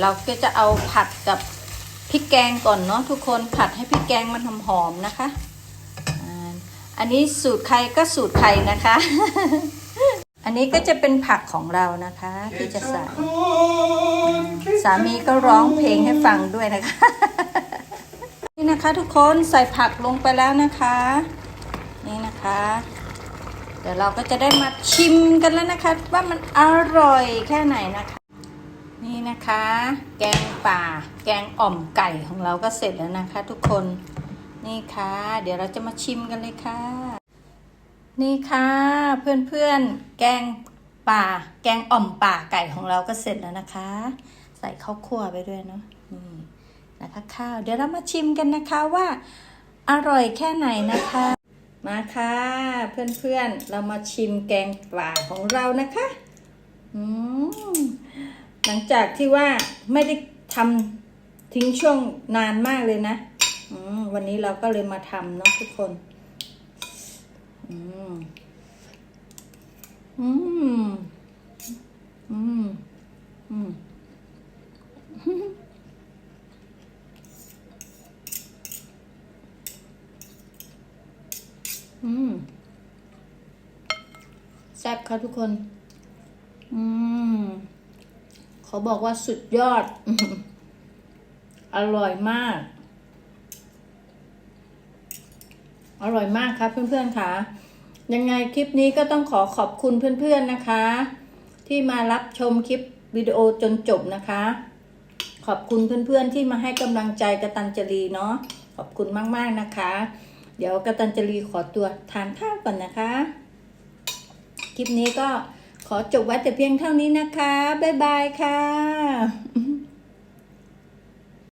เราก็จะเอาผัดกับพริกแกงก่อนเนาะทุกคนผัดให้พริกแกงมันหอมๆนะคะอันนี้สูตรใครก็สูตรใครนะคะ อันนี้ก็จะเป็นผักของเรานะคะ ที่จะใส่สามีก็ร้องเพลงให้ฟังด้วยนะคะ นี่นะคะทุกคนใส่ผักลงไปแล้วนะคะ นี่นะคะ เดี๋ยวเราก็จะได้มาชิมกันแล้วนะคะ ว่ามันอร่อยแค่ไหนนะคะ นี่นะคะ แกงป่า แกงอ่อมไก่ของเราก็เสร็จแล้วนะคะ ทุกคนนี่ค่ะ เดี๋ยวเราจะมาชิมกันเลยค่ะ นี่ค่ะเพื่อนๆแกงป่า แกงอ่อมป่าไก่ของเราก็เสร็จแล้วนะคะ ใส่ข้าวคั่วไปด้วยเนาะนี่นะคะข้าวเดี๋ยวเรามาชิมกันนะคะว่าอร่อยแค่ไหนนะคะ มาค่ะ เพื่อนๆ เรามาชิมแกงป่าของเรานะคะ อืม หลังจากที่ว่าไม่ได้ทำทิ้งช่วงนานมากเลยนะอืวันนี้เราก็เลยมาทำเนาะทุกคนอืมอืมอืมอืมอืมแซ่บค่ะทุกคน อืม เขาบอกว่าสุดยอด อร่อยมาก อร่อยมากครับเพื่อนๆค่ะ ยังไงคลิปนี้ก็ต้องขอขอบคุณเพื่อนๆนะคะ ที่มารับชมคลิปวิดีโอจนจบนะคะ ขอบคุณเพื่อนๆที่มาให้กำลังใจกระตันจรีเนาะ ขอบคุณมากๆนะคะ เดี๋ยวกระตันจรีขอตัวทานข้าวก่อนนะคะ คลิปนี้ก็ ขอจบไว้แต่เพียงเท่านี้นะคะ บ๊ายบายค่ะ